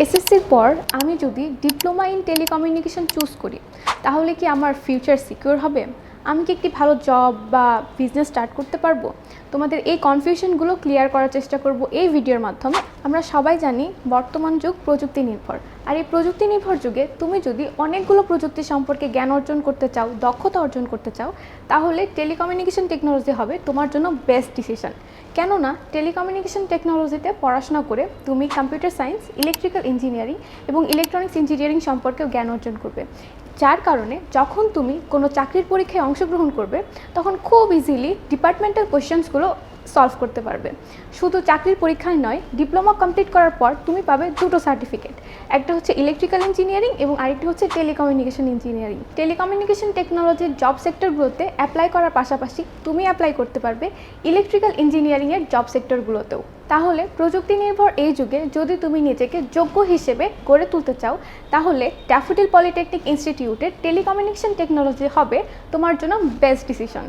এসএসসির পর আমি যদি ডিপ্লোমা ইন টেলিকমিউনিকেশন চুজ করি, তাহলে কি আমার ফিউচার সিকিউর হবে? আমি কি একটি ভালো জব বা বিজনেস স্টার্ট করতে পারব? তোমাদের এই কনফিউশনগুলো ক্লিয়ার করার চেষ্টা করব এই ভিডিওর মাধ্যমে। আমরা সবাই জানি বর্তমান যুগ প্রযুক্তি নির্ভর। আর এই প্রযুক্তি নির্ভর যুগে তুমি যদি অনেকগুলো প্রযুক্তি সম্পর্কে জ্ঞান অর্জন করতে চাও, দক্ষতা অর্জন করতে চাও, তাহলে টেলিকমিউনিকেশন টেকনোলজি হবে তোমার জন্য বেস্ট ডিসিশন কেননা টেলিকমিউনিকেশন টেকনোলজিতে পড়াশোনা করে তুমি কম্পিউটার সায়েন্স ইলেকট্রিক্যাল ইঞ্জিনিয়ারিং এবং ইলেকট্রনিক্স ইঞ্জিনিয়ারিং সম্পর্কেও জ্ঞান অর্জন করবে। যার কারণে যখন তুমি কোনো চাকরির পরীক্ষায় অংশগ্রহণ করবে, তখন খুব ইজিলি ডিপার্টমেন্টাল কোয়েশ্চেন্সগুলো সলভ করতে পারবে। শুধু চাকরির পরীক্ষায় নয় ডিপ্লোমা কমপ্লিট করার পর তুমি পাবে দুটো সার্টিফিকেট একটা হচ্ছে ইলেকট্রিক্যাল ইঞ্জিনিয়ারিং এবং আরেকটি হচ্ছে টেলিকমিউনিকেশন ইঞ্জিনিয়ারিং টেলিকমিউনিকেশন টেকনোলজির জব সেক্টরগুলোতে অ্যাপ্লাই করার পাশাপাশি তুমি অ্যাপ্লাই করতে পারবে ইলেকট্রিক্যাল ইঞ্জিনিয়ারিংয়ের জব সেক্টরগুলোতেও তাহলে প্রযুক্তি নির্ভর এই যুগে যদি তুমি নিজেকে যোগ্য হিসেবে গড়ে তুলতে চাও, তাহলে ড্যাফোডিল পলিটেকনিক ইনস্টিটিউটের টেলিকমিউনিকেশন টেকনোলজি হবে তোমার জন্য বেস্ট ডিসিশন